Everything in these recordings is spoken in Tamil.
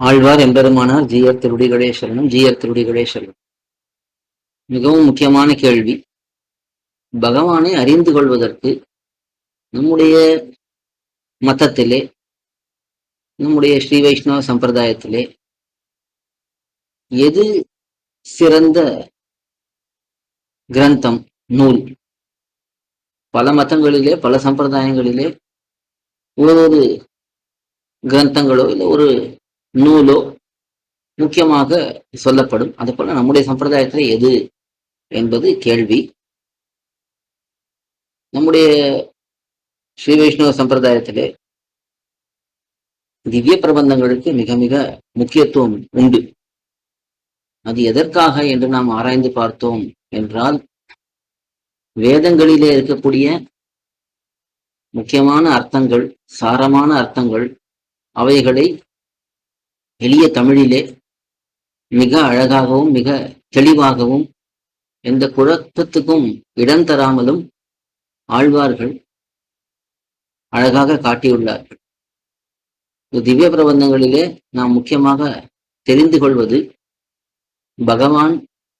ஆழ்வார் எம்பெருமானார் ஜீயர் திருடிகளே சரணம் ஜீயர் திருடிகளே சரணம் மிகவும் முக்கியமான கேள்வி. பகவானை அறிந்து கொள்வதற்கு நம்முடைய மதத்திலே நம்முடைய ஸ்ரீ வைஷ்ணவ சம்பிரதாயத்திலே எது சிறந்த கிரந்தம் நூல்? பல மதங்களிலே பல சம்பிரதாயங்களிலே ஒரு கிரந்தங்களோ இல்லை ஒரு நூலோ முக்கியமாக சொல்லப்படும். அது போல நம்முடைய சம்பிரதாயத்தில் எது என்பது கேள்வி. நம்முடைய ஸ்ரீ வைஷ்ணவ சம்பிரதாயத்திலே திவ்ய பிரபந்தங்களுக்கு மிக மிக முக்கியத்துவம் உண்டு. அது எதற்காக என்று நாம் ஆராய்ந்து பார்த்தோம் என்றால் வேதங்களிலே இருக்கக்கூடிய முக்கியமான அர்த்தங்கள் சாரமான அர்த்தங்கள் அவைகளை எளிய தமிழிலே மிக அழகாகவும் மிக தெளிவாகவும் எந்த குழப்பத்துக்கும் இடம் தராமலும் ஆழ்வார்கள் அழகாக காட்டியுள்ளார்கள். திவ்ய பிரபந்தங்களிலே நாம் முக்கியமாக தெரிந்து கொள்வது பகவான்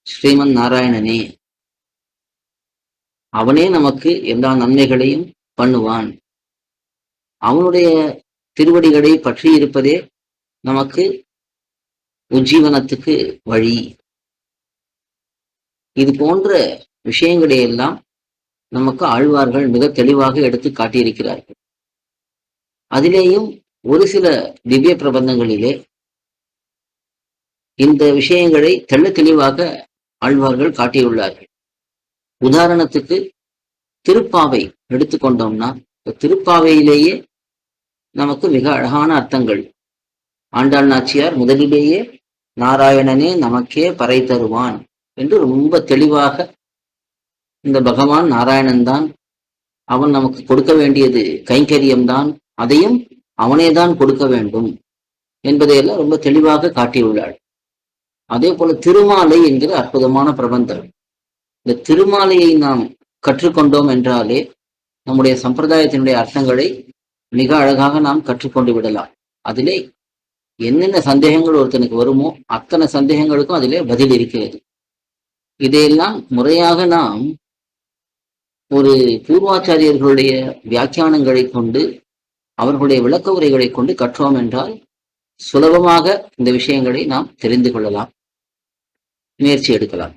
ஸ்ரீமன் நாராயணனே அவனே நமக்கு எல்லா நன்மைகளையும் பண்ணுவான். அவனுடைய திருவடிகளை பற்றி இருப்பதே நமக்கு உஜ்ஜீவனத்துக்கு வழி. இது போன்ற விஷயங்களை எல்லாம் நமக்கு ஆழ்வார்கள் மிக தெளிவாக எடுத்து காட்டியிருக்கிறார்கள். அதிலேயும் ஒரு சில திவ்ய பிரபந்தங்களிலே இந்த விஷயங்களை தெள்ள தெளிவாக ஆழ்வார்கள் காட்டியுள்ளார்கள். உதாரணத்துக்கு திருப்பாவை எடுத்துக்கொண்டோம்னா திருப்பாவையிலேயே நமக்கு மிக அழகான அர்த்தங்கள். ஆண்டாள் நாச்சியார் முதலிலேயே நாராயணனே நமக்கே பறை தருவான் என்று ரொம்ப தெளிவாக இந்த பகவான் நாராயணன் தான். அவன் நமக்கு கொடுக்க வேண்டியது கைங்கரியம்தான். அதையும் அவனே தான் கொடுக்க வேண்டும் என்பதையெல்லாம் ரொம்ப தெளிவாக காட்டியுள்ளாள். அதே போல திருமாலை என்கிற அற்புதமான பிரபந்தம் இந்த திருமாலையை நாம் கற்றுக்கொண்டோம் என்றாலே நம்முடைய சம்பிரதாயத்தினுடைய அர்த்தங்களை மிக அழகாக நாம் கற்றுக்கொண்டு விடலாம். அதிலே என்னென்ன சந்தேகங்கள் ஒருத்தனுக்கு வருமோ அத்தனை சந்தேகங்களுக்கும் அதிலே பதில் இருக்கிறது. இதையெல்லாம் முறையாக நாம் ஒரு பூர்வாச்சாரியர்களுடைய வியாக்கியானங்களை கொண்டு அவர்களுடைய விளக்க உரைகளை கொண்டு கற்றோம் என்றால் சுலபமாக இந்த விஷயங்களை நாம் தெரிந்து கொள்ளலாம் முயற்சி எடுக்கலாம்.